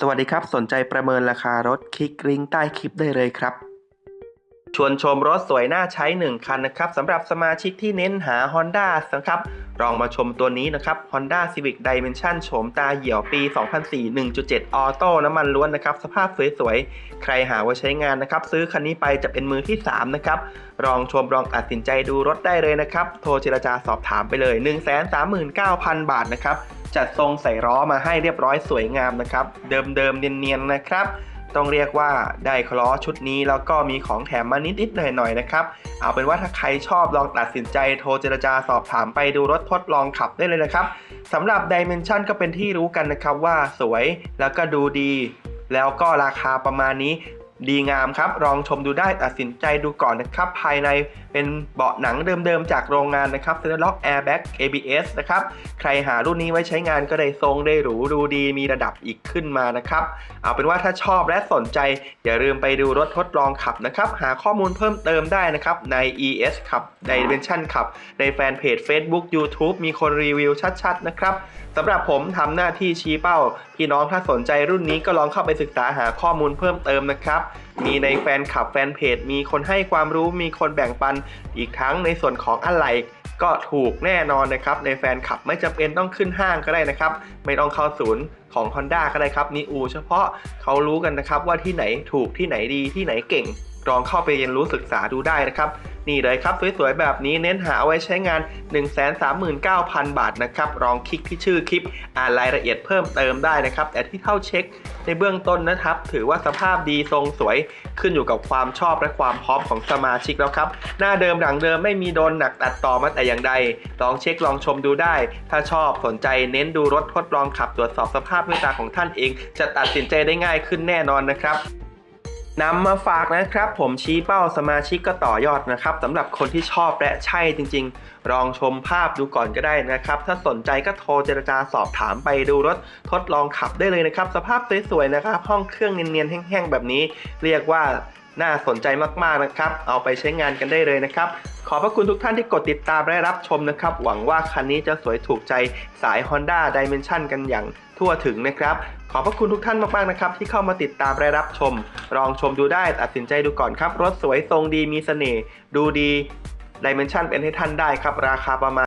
สวัสดีครับ สนใจประเมินราคารถคลิกลิงก์ใต้คลิปได้เลยครับ ชวนชมรถสวยน่าใช้ 1 คันนะครับสำหรับสมาชิกที่เน้นหา Honda นะครับลองมาชมตัวนี้นะครับ Honda Civic Dimension โฉมตาเหี่ยวปี 2004 1.7 ออโต้น้ำมันล้วนนะครับ สภาพสวยๆ ใครหาว่าใช้งานนะครับ ซื้อคันนี้ไปจะเป็นมือที่ 3 นะครับ ลองชมลองตัดสินใจดูรถได้เลยนะครับ โทรเจรจาสอบถามไปเลย 139,000 บาทนะครับ จัดทรงใส่ล้อมาให้เรียบร้อยสวยงามนะครับ เดิมๆเนียนๆนะครับ ต้องเรียกว่าได้คล้อชุดนี้แล้วก็มีของแถมมานิดๆหน่อยๆนะครับ เอาเป็นว่าถ้าใครชอบลองตัดสินใจโทรเจรจาสอบถามไปดูรถทดลองขับได้เลยนะครับสำหรับ Dimension ก็เป็นที่รู้กันนะครับว่าสวยแล้วก็ดูดีแล้วก็ราคาประมาณนี้ ดีงามครับ ลองชมดูได้ตัดสินใจดูก่อนนะครับ ภายในเป็นเบาะหนังเดิมๆ จากโรงงานนะครับเซ็นล็อกแอร์แบ็ก ABS นะครับ ใครหารุ่นนี้ไว้ใช้งานก็ได้ทรงได้หรูดูดีมีระดับอีกขึ้นมานะครับ เอาเป็นว่าถ้าชอบและสนใจ อย่าลืมไปดูรถทดลองขับนะครับ หาข้อมูลเพิ่มเติมได้นะครับ ใน ES ขับ Dimension ขับ ในแฟนเพจ Facebook YouTube มีคนรีวิวชัดๆนะครับ สำหรับผมทำหน้าที่ชี้เป้า พี่น้องถ้าสนใจรุ่นนี้ก็ลองเข้าไปศึกษาหาข้อมูลเพิ่มเติมนะครับ มีในแฟนคลับแฟนเพจ มีคนให้ความรู้มีคนแบ่งปัน อีกทั้งในส่วนของอะไหล่ก็ถูกแน่นอนนะครับ ในแฟนคลับไม่จำเป็นต้องขึ้นห้างก็ได้นะครับ ไม่ต้องเข้าศูนย์ของ Honda ก็ได้ครับมีอูเฉพาะเขารู้กันนะครับว่าที่ไหนถูกที่ไหนดีที่ไหนเก่งลองเข้าไปเรียนรู้ศึกษาดูได้นะครับ นี่เลยครับสวยๆแบบนี้เน้นหาเอาไว้ใช้งาน 139,000 บาทนะครับลองคลิกที่ชื่อคลิปอ่านรายละเอียดเพิ่มเติมได้นะครับ แต่ที่เข้าเช็คในเบื้องต้นนะครับ ถือว่าสภาพดีทรงสวยขึ้นอยู่กับความชอบและความพร้อมของสมาชิกแล้วครับ หน้าเดิมหลังเดิมไม่มีโดนหนักตัดต่อมาแต่อย่างใด ลองเช็คลองชมดูได้ ถ้าชอบสนใจเน้นดูรถทดลองขับตรวจสอบสภาพด้วยตาของท่านเอง จะตัดสินใจได้ง่ายขึ้นแน่นอนนะครับ นำมาฝากนะครับ ผมชี้เป้าสมาชิกก็ต่อยอดนะครับสำหรับคนที่ชอบและใช่จริงๆ ลองชมภาพดูก่อนก็ได้นะครับ ถ้าสนใจก็โทรเจรจาสอบถามไปดูรถทดลองขับได้เลยนะครับ สภาพสวยๆนะครับ ห้องเครื่องเนียนๆแห้งๆแบบนี้ เรียกว่า น่าสนใจมากๆนะครับ เอาไปใช้งานกันได้เลยนะครับ ขอบพระคุณทุกท่านที่กดติดตามและรับชมนะครับ หวังว่าคันนี้จะสวยถูกใจสาย Honda Dimension กันอย่างทั่วถึงนะครับ ขอบพระคุณทุกท่านมากๆนะครับ ที่เข้ามาติดตามและรับชม ลองชมดูได้ตัดสินใจดูก่อนครับ รถสวยทรงดีมีเสน่ห์ดูดี Dimension เป็นให้ท่านได้ครับ ราคาประมาณ